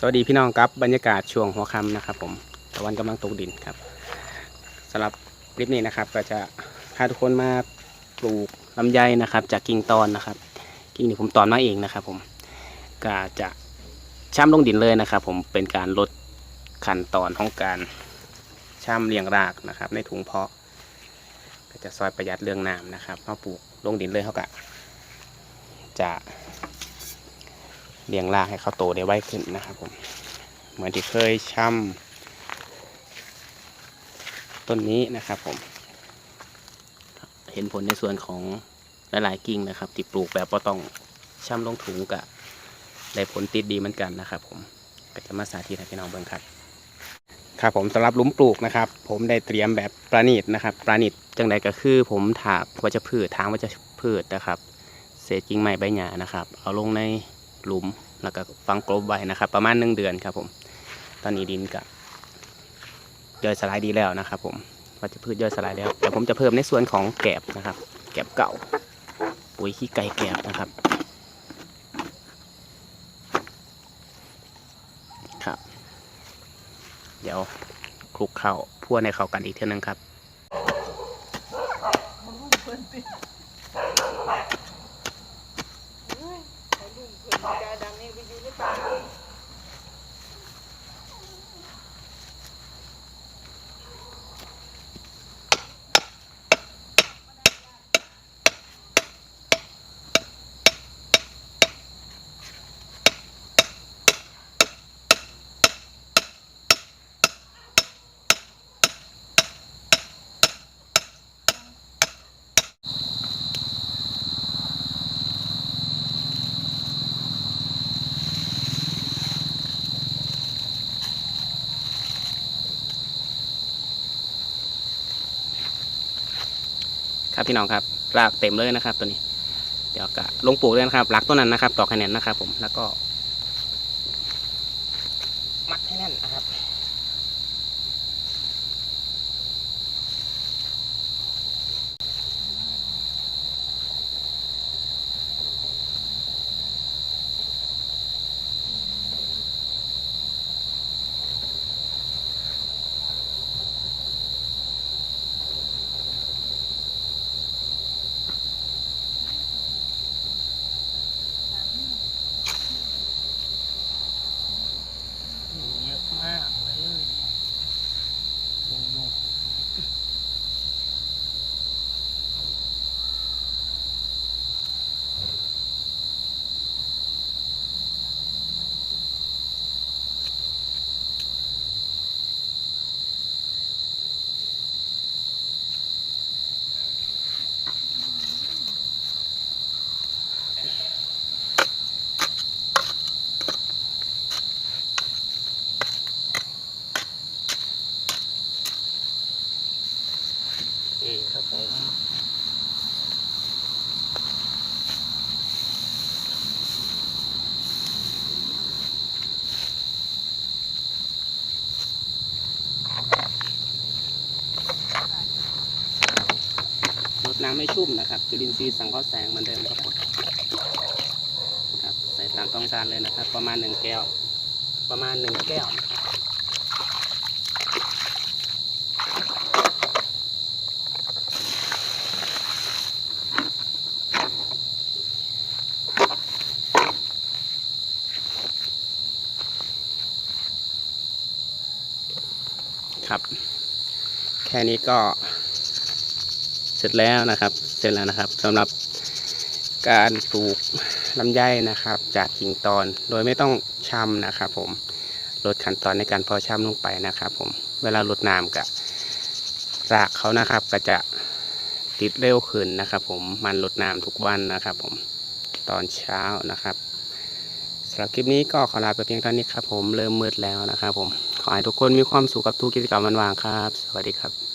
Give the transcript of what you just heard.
สวัสดีพี่น้องครับบรรยากาศช่วงหัวค่ำนะครับ ผมตะวันกำลังตกดินครับสำหรับคลิปนี้นะครับ ก็จะพาทุกคนมาปลูกลำไยนะครับ จากกิ่งตอนนะครับ กิ่งที่ผมตอนมาเองนะครับ ผมก็จะช่ำลงดินเลยนะครับ ผมเป็นการลดขั้นตอนของการช่ำเลี้ยงรากนะครับ ในถุงเพาะ ก็จะซอยประหยัดเรื่องน้ำนะครับมาปลูกลงดินเลยเขาก็จะ เลี้ยงรากให้เขาโตได้ไวขึ้นนะครับผม เหมือนที่เคยช่ำต้นนี้นะครับผม เห็นผลในส่วนของหลายๆกิ่งนะครับที่ปลูกแบบก็ต้องช่ำลงถุงกับได้ผลติดดีเหมือนกันนะครับผมก็จะมาสาธิตให้พี่น้องเบิ่งครับครับผมสำหรับหลุมปลูกนะครับ ผมได้เตรียมแบบประณีตนะครับ ประณีตจังใดก็คือ ผมถากวัชพืชทางวัชพืชนะครับ เศษกิ่งไม้ใบหญ้านะครับ เอาลงในหลุม แล้วก็ฝังกลบไว้นะครับ ประมาณหนึ่งเดือนครับผม ตอนนี้ดินก็ย่อยสลายดีแล้วนะครับผมวัชพืชย่อยสลายแล้วแต่ผมจะเพิ่มในส่วนของแกบนะครับ แกบเก่า ปุ๋ยขี้ไก่แกบนะครับครับ เดี๋ยวคลุกเข้าพั่วในเข้ากันอีกเท่านึงครับ Bye. ครับพี่น้องครับรากเต็มเลยนะครับ ตัวนี้ เดี๋ยวก็ลงปลูกเลยนะครับรักต้นนั้นนะครับต่อคะแนนนะครับ ผมแล้วก็ มัดให้แน่นนะครับ ครับผมรดน้ำไม่ชุ่มนะครับ จุลินทรีย์สังเคราะห์แสงเหมือนเดิมครับผมครับใส่ตามต้องการเลยนะครับ ประมาณหนึ่งแก้ว ประมาณหนึ่งแก้วครับ ครับ แค่นี้ก็เสร็จแล้วนะครับ เสร็จแล้วนะครับสำหรับการปลูกลำไยนะครับ จากกิ่งตอนโดยไม่ต้องช้ำนะครับผมลดขั้นตอนในการเพาะช้ำลงไปนะครับผมเวลาลดน้ำกับรากเขานะครับ ก็จะติดเร็วขึ้นนะครับ ผมมันลดน้ำทุกวันนะครับ ผมตอนเช้านะครับสำหรับคลิปนี้ก็ขอลาไปเพียงเท่านี้ครับ ผมเริ่มมืดแล้วนะครับผม ขอให้ทุกคนมีความสุขกับทุกกิจกรรมวันวางครับ สวัสดีครับ